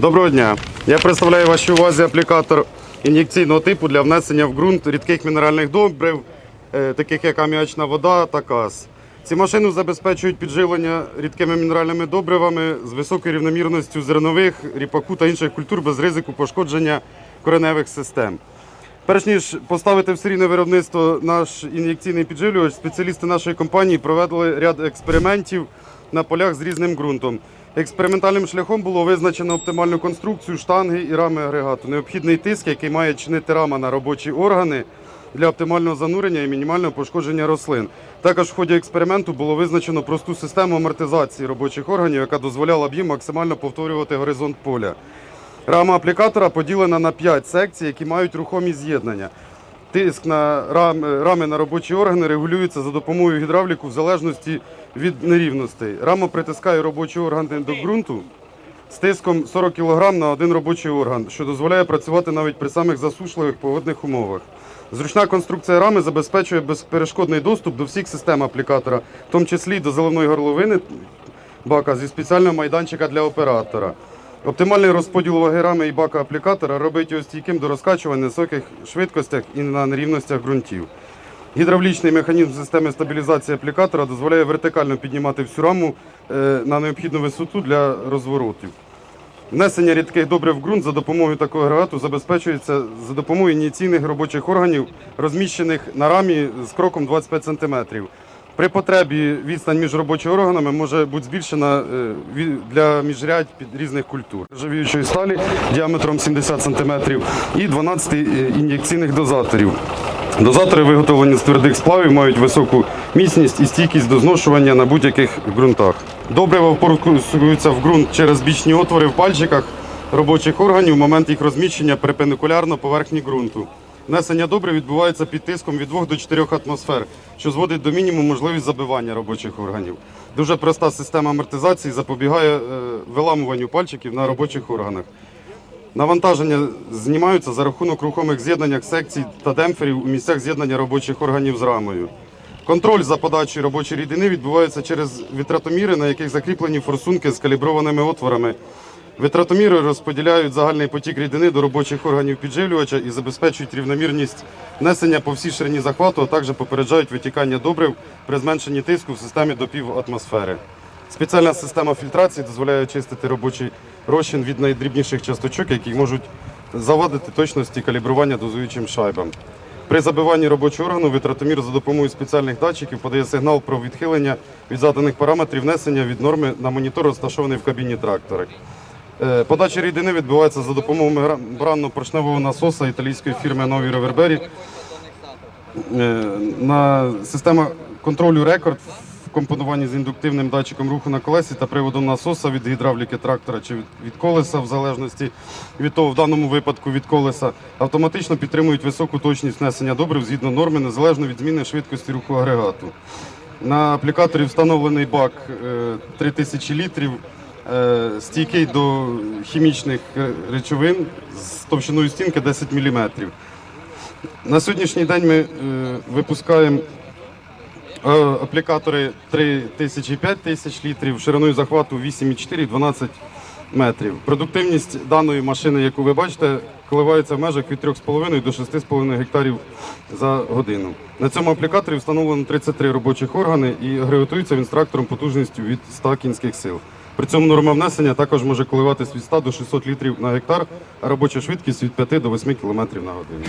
Доброго дня. Я представляю вашій увазі аплікатор ін'єкційного типу для внесення в ґрунт рідких мінеральних добрив, е, таких як аміачна вода та каз. Ці машини забезпечують підживлення рідкими мінеральними добривами з високою рівномірністю зернових, ріпаку та інших культур без ризику пошкодження кореневих систем. Перш ніж поставити в серійне виробництво наш ін'єкційний підживлювач, спеціалісти нашої компанії провели ряд експериментів на полях з різним ґрунтом. Експериментальним шляхом було визначено оптимальну конструкцію штанги і рами агрегату, необхідний тиск, який має чинити рама на робочі органи для оптимального занурення і мінімального пошкодження рослин. Також в ході експерименту було визначено просту систему амортизації робочих органів, яка дозволяла б їм максимально повторювати горизонт поля. Рама аплікатора поділена на 5 секцій, які мають рухомі з'єднання. Тиск на рами, рами на робочі органи регулюється за допомогою гідравліку в залежності від нерівностей. Рама притискає робочі органи до ґрунту з тиском 40 кг на один робочий орган, що дозволяє працювати навіть при самих засушливих погодних умовах. Зручна конструкція рами забезпечує безперешкодний доступ до всіх систем аплікатора, в тому числі до заливної горловини бака зі спеціального майданчика для оператора. Оптимальний розподіл ваги рами і бака аплікатора робить його стійким до розкачування на високих швидкостях і на нерівностях ґрунтів. Гідравлічний механізм системи стабілізації аплікатора дозволяє вертикально піднімати всю раму е, на необхідну висоту для розворотів. Внесення рідких добрив в ґрунт за допомогою такого агрегату забезпечується за допомогою ініційних робочих органів, розміщених на рамі з кроком 25 см. При потребі відстань між робочими органами може бути збільшена е, для міжрядь під різних культур. Живіючої сталі діаметром 70 см і 12 е, ін'єкційних дозаторів. Дозатори, виготовлені з твердих сплавів, мають високу міцність і стійкість до зношування на будь-яких ґрунтах. Добрива впорскуються в ґрунт через бічні отвори в пальчиках робочих органів в момент їх розміщення перпендикулярно поверхні ґрунту. Внесення добрив відбувається під тиском від 2 до 4 атмосфер, що зводить до мінімуму можливість забивання робочих органів. Дуже проста система амортизації запобігає е, виламуванню пальчиків на робочих органах. Навантаження знімаються за рахунок рухомих з'єднань секцій та демпферів у місцях з'єднання робочих органів з рамою. Контроль за подачею робочої рідини відбувається через вітратоміри, на яких закріплені форсунки з каліброваними отворами. Витратоміри розподіляють загальний потік рідини до робочих органів підживлювача і забезпечують рівномірність внесення по всій ширині захвату, а також попереджають витікання добрив при зменшенні тиску в системі до пів атмосфери. Спеціальна система фільтрації дозволяє очистити робочий розчин від найдрібніших часточок, які можуть завадити точності калібрування дозуючим шайбам. При забиванні робочого органу витратомір за допомогою спеціальних датчиків подає сигнал про відхилення від заданих параметрів внесення від норми на монітор, розташований в кабіні трактора. Е, Подача рідини відбувається за допомогою мембранно-поршневого насоса італійської фірми Нові Ревербері. Е, На система контролю рекорд компонуванні з індуктивним датчиком руху на колесі та приводом насоса від гідравліки трактора чи від, колеса, в залежності від того, в даному випадку від колеса, автоматично підтримують високу точність внесення добрив згідно норми, незалежно від зміни швидкості руху агрегату. На аплікаторі встановлений бак е, 3000 літрів, е, стійкий до хімічних е, речовин з товщиною стінки 10 мм. На сьогоднішній день ми е, випускаємо е, аплікатори 3 тисячі 5 тисяч літрів, шириною захвату 8,4-12 метрів. Продуктивність даної машини, яку ви бачите, коливається в межах від 3,5 до 6,5 гектарів за годину. На цьому аплікаторі встановлено 33 робочих органи і агрегатується він з трактором потужністю від 100 кінських сил. При цьому норма внесення також може коливатись від 100 до 600 літрів на гектар, а робоча швидкість від 5 до 8 км на годину.